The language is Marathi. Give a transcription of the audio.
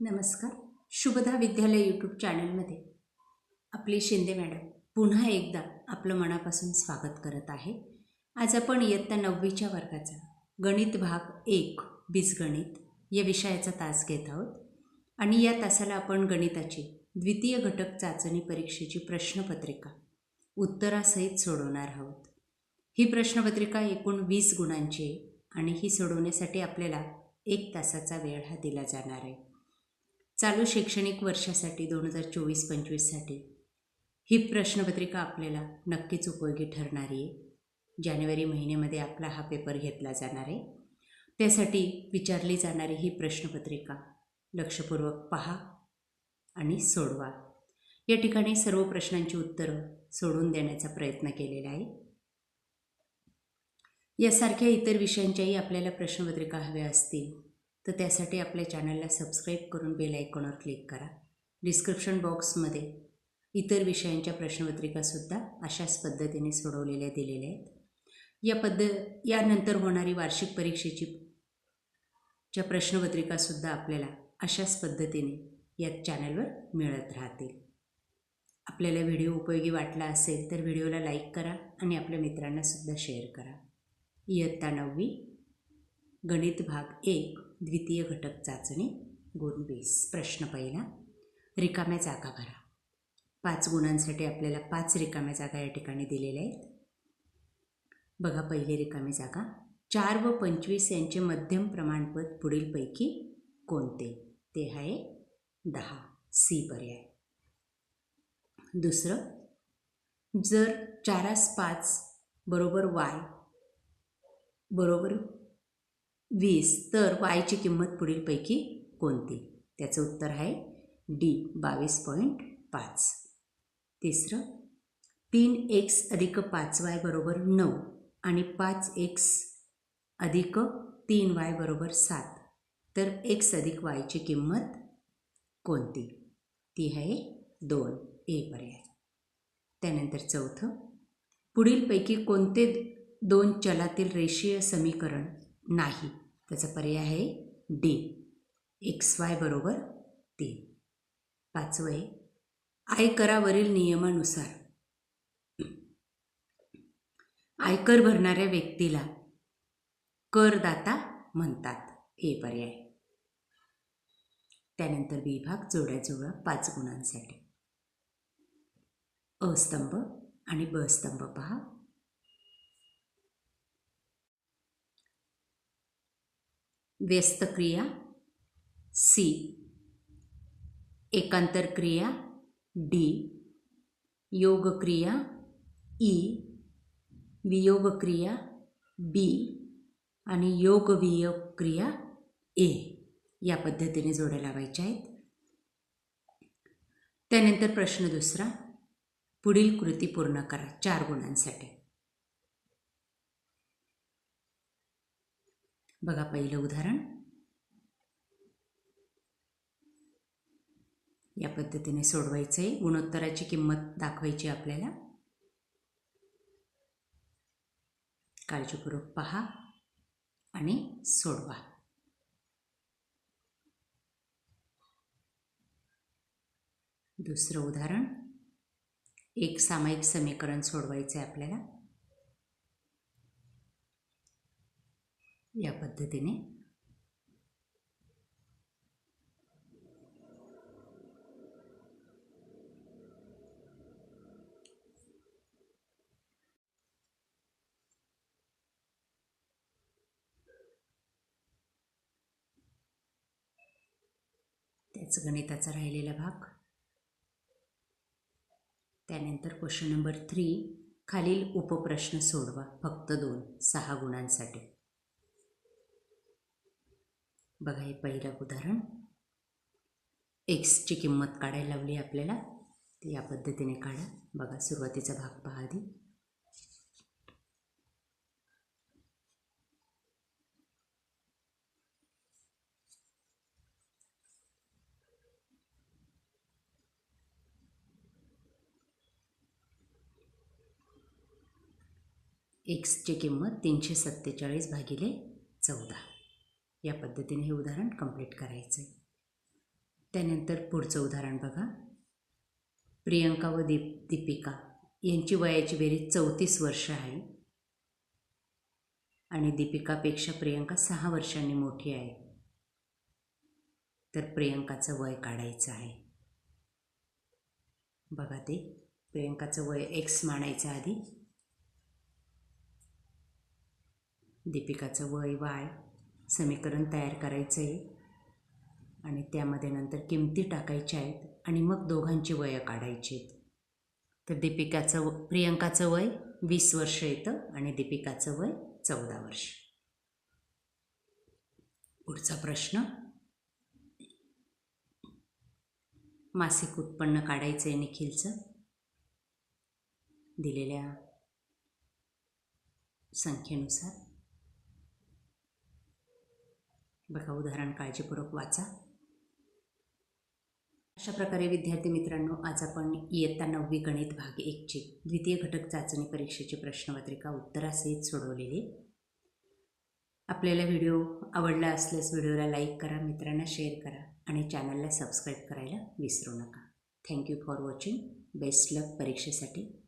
नमस्कार. शुभदा विद्यालय यूट्यूब चॅनलमध्ये आपली शिंदे मॅडम पुन्हा एकदा आपलं मनापासून स्वागत करत आहे. आज आपण इयत्ता नववीच्या वर्गाचा गणित भाग एक बीजगणित या विषयाचा तास घेत आहोत. आणि या तासाला आपण गणिताची द्वितीय घटक चाचणी परीक्षेची प्रश्नपत्रिका उत्तरासहित सोडवणार आहोत. ही प्रश्नपत्रिका एकूण वीस गुणांची आहे आणि ही सोडवण्यासाठी आपल्याला एक तासाचा वेळ हा दिला जाणार आहे. चालू शैक्षणिक वर्षासाठी दोन हजार चोवीस पंचवीससाठी? ही प्रश्नपत्रिका आपल्याला नक्कीच उपयोगी ठरणारी आहे. जानेवारी महिन्यामध्ये आपला हा पेपर घेतला जाणार आहे. त्यासाठी विचारली जाणारी ही प्रश्नपत्रिका लक्षपूर्वक पहा आणि सोडवा. या ठिकाणी सर्व प्रश्नांची उत्तरं सोडून देण्याचा प्रयत्न केलेला आहे. यासारख्या इतर विषयांच्याही आपल्याला प्रश्नपत्रिका हव्या असतील तर त्यासाठी आपल्या चॅनलला सबस्क्राईब करून बेल आयकॉनवर क्लिक करा. डिस्क्रिप्शन बॉक्समध्ये इतर विषयांच्या प्रश्नपत्रिकासुद्धा अशाच पद्धतीने सोडवलेल्या दिलेल्या आहेत. या पद्ध यानंतर होणारी वार्षिक परीक्षेची च्या प्रश्नपत्रिकासुद्धा आपल्याला अशाच पद्धतीने या चॅनलवर मिळत राहतील. आपल्याला व्हिडिओ उपयोगी वाटला असेल तर व्हिडिओला लाईक करा आणि आपल्या मित्रांनासुद्धा शेअर करा. इयत्ता नववी गणित भाग एक द्वितीय घटक चाचणी गुण वीस. प्रश्न पहिला रिकाम्या जागा भरा. पाच गुणांसाठी आपल्याला पाच रिकाम्या जागा या ठिकाणी दिलेल्या आहेत. बघा पहिली रिकामी जागा. चार व पंचवीस यांचे मध्यम प्रमाणपद पुढीलपैकी कोणते? ते आहे दहा. सी पर्याय. दुसरं जर चारास पाच बरोबर वाय बरोबर वीस. तर वायची किंमत पुढीलपैकी कोणती? त्याचं उत्तर आहे डी बावीस पॉईंट पाच. तिसरं तीन एक्स अधिक पाच वाय बरोबर नऊ आणि पाच एक्स अधिक तीन वाय बरोबर सात. तर एक्स अधिक वायची किंमत कोणती? ती आहे दोन. ए पर्याय. त्यानंतर चौथं पुढीलपैकी कोणते दोन चलातील रेषीय समीकरण नाही. त्याचा पर्याय आहे डी एक्स वाय बरोबर तीन पाचवं आहे. आयकरावरील नियमानुसार. आयकर भरणाऱ्या व्यक्तीला करदाता म्हणतात. हे पर्याय. त्यानंतर विभाग जोड्या जोड्या पाच गुणांसाठी. अस्तंभ आणि ब स्तंभ पहा. व्यस्त क्रिया सी. एकांतर क्रिया डी. योग क्रिया ई. वियोग क्रिया बी. आणि योग वियोग क्रिया ए. या पद्धतीने जोड्या लावायच्या आहेत. त्यानंतर प्रश्न दुसरा. पुढील कृती पूर्ण करा. चार गुणांसाठी. बघा पहिलं उदाहरण. या पद्धतीने सोडवायचं आहे गुणोत्तराची किंमत दाखवायची आपल्याला. काळजीपूर्वक पहा आणि सोडवा. दुसरं उदाहरण. एक सामायिक समीकरण सोडवायचं आहे आपल्याला. या पद्धतीने. त्याच गणिताचा राहिलेला भाग. त्यानंतर क्वेश्चन नंबर थ्री खालील उपप्रश्न सोडवा. फक्त दोन सहा गुणांसाठी. बघा हे पहिलं उदाहरण. एक्सची किंमत काढायला लावली आपल्याला. ती या पद्धतीने काढा. बघा सुरुवातीचा भाग पहा आधी. एक्सची किंमत तीनशे सत्तेचाळीस भागिले चौदा. या पद्धतीने हे उदाहरण कंप्लीट करायचं आहे त्यानंतर पुढचं उदाहरण बघा. प्रियंका व दीप दीपिका यांची वयाची बेरीज चौतीस वर्ष आहे. आणि दीपिकापेक्षा प्रियंका सहा वर्षांनी मोठी आहे. तर प्रियंकाचं वय काढायचं आहे. बघा ते प्रियंकाचं वय एक्स मानायचं आधी. दीपिकाचं वय वाय समीकरण तयार करायचं आहे आणि त्यामध्ये नंतर किमती टाकायच्या आहेत आणि मग दोघांची वयं काढायची आहेत. तर दीपिकाचं व प्रियंकाचं वय वीस वर्ष येतं आणि दीपिकाचं वय चौदा वर्ष. पुढचा प्रश्न. मासिक उत्पन्न काढायचं आहे निखिलचं. दिलेल्या संख्येनुसार. बघा उदाहरण काळजीपूर्वक वाचा. अशा प्रकारे विद्यार्थी मित्रांनो आज आपण इयत्ता नववी गणित भाग एकची द्वितीय घटक चाचणी परीक्षेची प्रश्नपत्रिका उत्तरासहित सोडवलेली. आपल्याला व्हिडिओ आवडला असल्यास व्हिडिओला लाईक करा मित्रांना शेअर करा आणि चॅनलला सबस्क्राईब करायला विसरू नका. Thank you for watching. Best luck परीक्षेसाठी.